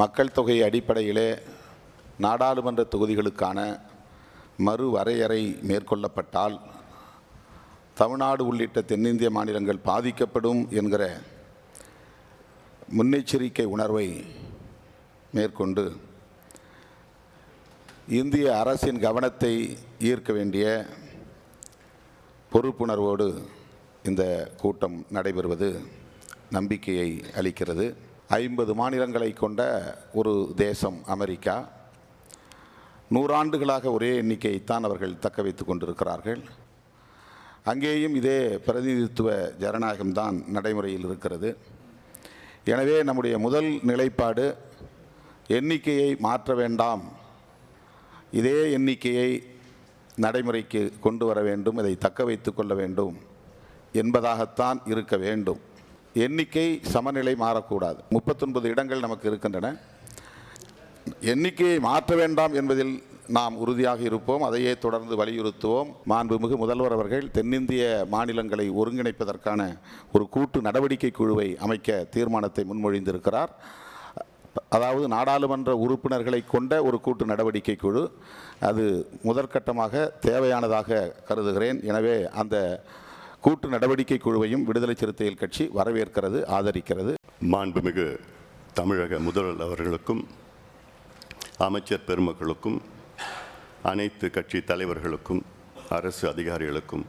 மக்கள் தொகை அடிப்படையிலே நாடாளுமன்ற தொகுதிகளுக்கான மறுவரையறை மேற்கொள்ளப்பட்டால் தமிழ்நாடு உள்ளிட்ட தென்னிந்திய மாநிலங்கள் பாதிக்கப்படும் என்கிற முன்னெச்சரிக்கை உணர்வை மேற்கொண்டு இந்திய அரசின் கவனத்தை ஈர்க்க வேண்டிய பொறுப்புணர்வோடு இந்த கூட்டம் நடைபெறுவது நம்பிக்கையை அளிக்கிறது. ஐம்பது மாநிலங்களை கொண்ட ஒரு தேசம் அமெரிக்கா. நூறாண்டுகளாக ஒரே எண்ணிக்கையைத்தான் அவர்கள் தக்க வைத்து கொண்டிருக்கிறார்கள். அங்கேயும் இதே பிரதிநிதித்துவ ஜனநாயகம்தான் நடைமுறையில் இருக்கிறது. எனவே நம்முடைய முதல் நிலைப்பாடு எண்ணிக்கையை மாற்ற வேண்டாம். இதே எண்ணிக்கையை நடைமுறைக்கு கொண்டு வர வேண்டும் இதை தக்க வைத்து கொள்ள வேண்டும் என்பதாகத்தான் இருக்க வேண்டும். எண்ணிக்கை சமநிலை மாறக்கூடாது. முப்பத்தொன்பது இடங்கள் நமக்கு இருக்கின்றன. எண்ணிக்கையை மாற்ற வேண்டாம் என்பதில் நாம் உறுதியாக இருப்போம். அதையே தொடர்ந்து வலியுறுத்துவோம். மாண்புமிகு முதல்வர் அவர்கள் தென்னிந்திய மாநிலங்களை ஒருங்கிணைப்பதற்கான ஒரு கூட்டு நடவடிக்கை குழுவை அமைக்க தீர்மானத்தை முன்மொழிந்திருக்கிறார். அதாவது நாடாளுமன்ற உறுப்பினர்களை கொண்ட ஒரு கூட்டு நடவடிக்கை குழு. அது முதற்கட்டமாக தேவையானதாக கருதுகிறேன். எனவே அந்த கூட்டு நடவடிக்கை குழுவையும் விடுதலை சிறுத்தைகள் கட்சி வரவேற்கிறது ஆதரிக்கிறது. மாண்புமிகு தமிழக முதல்வர் அவர்களுக்கும் அமைச்சர் பெருமக்களுக்கும் அனைத்து கட்சி தலைவர்களுக்கும் அரசு அதிகாரிகளுக்கும்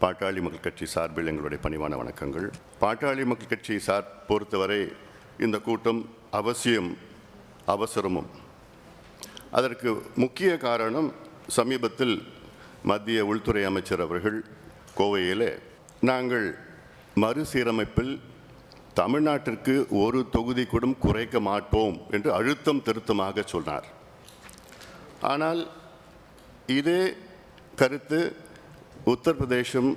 பாட்டாளி மக்கள் கட்சி சார்பில் எங்களுடைய பணிவான வணக்கங்கள். பாட்டாளி மக்கள் கட்சி சார் பொறுத்தவரை இந்த கூட்டம் அவசியம் அவசரமும். அதற்கு முக்கிய காரணம் சமீபத்தில் மத்திய உள்துறை அமைச்சர் அவர்கள் கோவையிலே நாங்கள் மறுசீரமைப்பில் தமிழ்நாட்டிற்கு ஒரு தொகுதி கூட குறைக்க மாட்டோம் என்று அழுத்தம் திருத்தமாக சொன்னார். ஆனால் இதே கருத்து உத்தரப்பிரதேசம்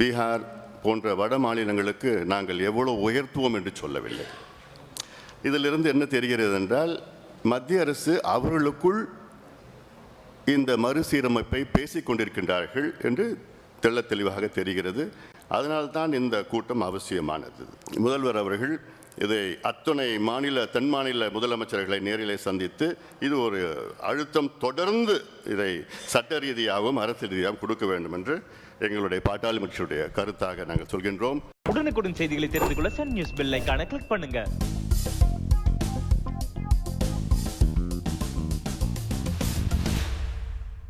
பீகார் போன்ற வட மாநிலங்களுக்கு நாங்கள் எவ்வளவு உயர்த்துவோம் என்று சொல்லவில்லை. இதிலிருந்து என்ன தெரிகிறது என்றால் மத்திய அரசு அவர்களுக்குள் இந்த மறுசீரமைப்பை பேசிக் கொண்டிருக்கின்றார்கள் என்று தெள்ள தெளிவாக தெரிகிறது. அதனால்தான் இந்த கூட்டம் அவசியமானது. முதல்வர் அவர்கள் இதை அத்துணை மாநில தென் மாநில முதலமைச்சர்களை நேரிலே சந்தித்து இது ஒரு அழுத்தம் தொடர்ந்து இதை சட்ட ரீதியாகவும் அரசு ரீதியாகவும் கொடுக்க வேண்டும் என்று எங்களுடைய பாட்டாளி கருத்தாக நாங்கள் சொல்கின்றோம். உடனுக்குடன் செய்திகளை தெரிந்து கொள்ள சன் நியூஸ் பெல்லைக்கான கிளிக் பண்ணுங்கள்